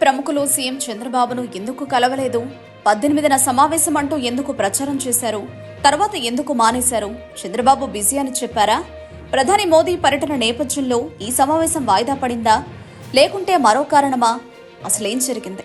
ప్రముఖులు సీఎం చంద్రబాబును ఎందుకు కలవలేదు? పద్దెనిమిదిన సమావేశం అంటూ ఎందుకు ప్రచారం చేశారు? తర్వాత ఎందుకు మానేశారు? చంద్రబాబు బిజీ అని చెప్పారా? ప్రధాని మోదీ పర్యటన నేపథ్యంలో ఈ సమావేశం వాయిదా పడిందా? లేకుంటే మరో కారణమా? అసలేం జరిగింది?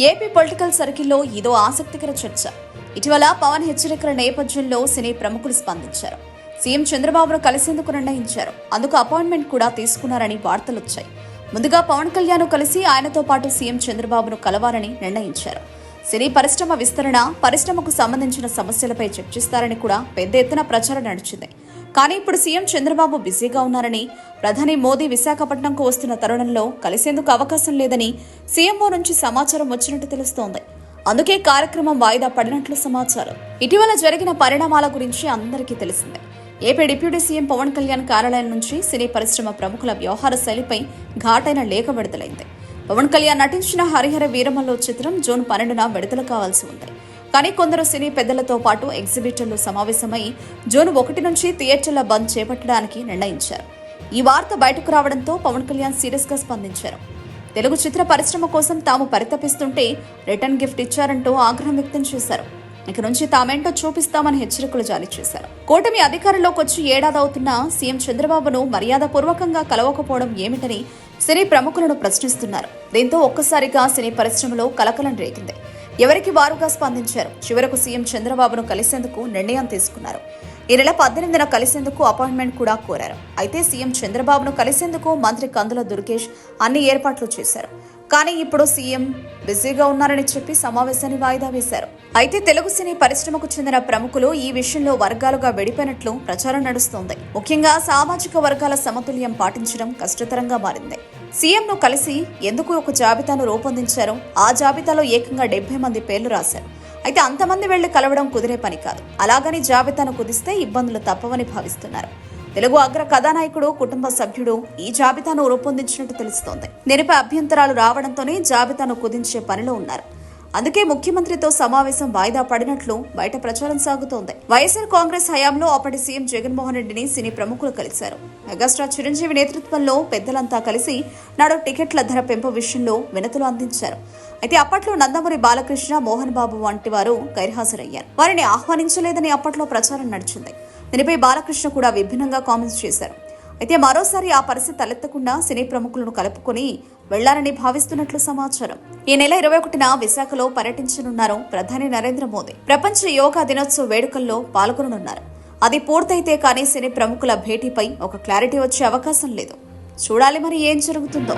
ఏపీ పొలిటికల్ సర్కిల్లో ఇదో ఆసక్తికర చర్చ. ఇటీవల పవన్ హెచ్చరికల నేపథ్యంలో సినీ ప్రముఖులు స్పందించారు. సీఎం చంద్రబాబును కలిసేందుకు నిర్ణయించారు. అందుకు అపాయింట్మెంట్ కూడా తీసుకున్నారని వార్తలొచ్చాయి. ముందుగా పవన్ కళ్యాణ్ కలిసి ఆయనతో పాటు సీఎం చంద్రబాబును కలవాలని నిర్ణయించారు. సినీ పరిశ్రమ విస్తరణ పరిశ్రమకు సంబంధించిన సమస్యలపై చర్చిస్తారని కూడా పెద్ద ఎత్తున ప్రచారం నడిచింది. కానీ ఇప్పుడు సీఎం చంద్రబాబు బిజీగా ఉన్నారని ప్రధాని మోదీ విశాఖపట్నంకు వస్తున్న తరుణంలో కలిసేందుకు అవకాశం లేదని సీఎంఓ నుంచి సమాచారం వచ్చినట్టు తెలుస్తోంది. అందుకే కార్యక్రమం వాయిదా పడినట్లు సమాచారం. ఇటీవల జరిగిన పరిణామాల గురించి అందరికీ తెలిసిందే. AP deputy CM Pawan Kalyan కార్యాలయం నుంచి సినీ పరిశ్రమ ప్రముఖుల వ్యవహార శైలిపై ఘాటైన లేఖ విడుదలైంది. పవన్ కళ్యాణ్ నటించిన హరిహర వీరమల్లో చిత్రం జూన్ పన్నెండున విడుదల కావాల్సి ఉంది. కానీ కొందరు సినీ పెద్దలతో పాటు ఎగ్జిబిటర్లు సమావేశమై జూన్ ఒకటి నుంచి థియేటర్ల బంద్ చేపట్టడానికి నిర్ణయించారు. ఈ వార్త బయటకు రావడంతో పవన్ కళ్యాణ్ సీరియస్గా స్పందించారు. తెలుగు చిత్ర పరిశ్రమ కోసం తాము పరితపిస్తుంటే రిటర్న్ గిఫ్ట్ ఇచ్చారంటూ ఆగ్రహం వ్యక్తం చేశారు. ఇక నుంచి తామేంటో చూపిస్తామని హెచ్చరికలు జారీ చేశారు. కూటమి అధికారంలోకి వచ్చి ఏడాది అవుతున్నా సీఎం చంద్రబాబును మర్యాదపూర్వకంగా కలవకపోవడం ఏమిటని సినీ ప్రముఖులను ప్రశ్నిస్తున్నారు. దీంతో ఒక్కసారిగా సినీ పరిశ్రమలో కలకలం రేగింది. ఎవరికి వారుగా స్పందించారు? చివరకు సీఎం చంద్రబాబును కలిసేందుకు నిర్ణయం తీసుకున్నారు. ఈ నెల పద్దెనిమిదిన కలిసేందుకు అపాయింట్మెంట్ కూడా కోరారు. అయితే సీఎం చంద్రబాబును కలిసేందుకు మంత్రి కందుల దుర్గేష్ అన్ని ఏర్పాట్లు చేశారు. కానీ ఇప్పుడు సీఎం బిజీగా ఉన్నారని చెప్పి సమావేశాన్ని వాయిదా వేశారు. అయితే తెలుగు సినీ పరిశ్రమకు చెందిన ప్రముఖులు ఈ విషయంలో వర్గాలుగా విడిపోయినట్లు ప్రచారం నడుస్తోంది. ముఖ్యంగా సామాజిక వర్గాల సమతుల్యం పాటించడం కష్టతరంగా మారింది. సీఎంను కలిసి ఎందుకు ఒక జాబితాను రూపొందించారో ఆ జాబితాలో ఏకంగా డెబ్బై మంది పేర్లు రాశారు. అయితే అంతమంది వెళ్ళి కలవడం కుదిరే పని కాదు. అలాగని జాబితాను కుదిస్తే ఇబ్బందులు తప్పవని భావిస్తున్నారు. తెలుగు అగ్ర కథానాయకుడు కుటుంబ సభ్యుడు ఈ జాబితాను రూపొందించినట్టు తెలుస్తోంది. దీనిపై అభ్యంతరాలు రావడంతోనే జాబితాను కుదించే పనిలో ఉన్నారు. అందుకే ముఖ్యమంత్రితో సమావేశం వాయిదా పడినట్లు బయట ప్రచారం సాగుతోంది. వైఎస్ఆర్ కాంగ్రెస్ హయాంలో అప్పటి సీఎం జగన్మోహన్ రెడ్డిని సినీ ప్రముఖులు కలిశారు. మెగాస్టార్ చిరంజీవి నేతృత్వంలో పెద్దలంతా కలిసి నాడు టికెట్ల ధర పెంపు విషయంలో వినతులు అందించారు. అయితే అప్పట్లో నందమూరి బాలకృష్ణ మోహన్ బాబు వంటి వారు గైర్హాజరయ్యారు. వారిని ఆహ్వానించలేదని అప్పట్లో ప్రచారం నడిచింది. దీనిపై బాలకృష్ణ కూడా విభిన్నంగా కామెంట్స్ చేశారు. అయితే మరోసారి ఆ పరిస్థితి తలెత్తకుండా సినీ ప్రముఖులను కలుపుకొని వెళ్ళాలని భావిస్తున్నట్లు సమాచారం. ఈ నెల ఇరవై ఒకటిన విశాఖలో పర్యటించనున్నారు ప్రధాని నరేంద్ర మోదీ. ప్రపంచ యోగా దినోత్సవ వేడుకల్లో పాల్గొననున్నారు. అది పూర్తయితే కానీ సినీ ప్రముఖుల భేటీపై ఒక క్లారిటీ వచ్చే అవకాశం లేదు. చూడాలి మరి ఏం జరుగుతుందో.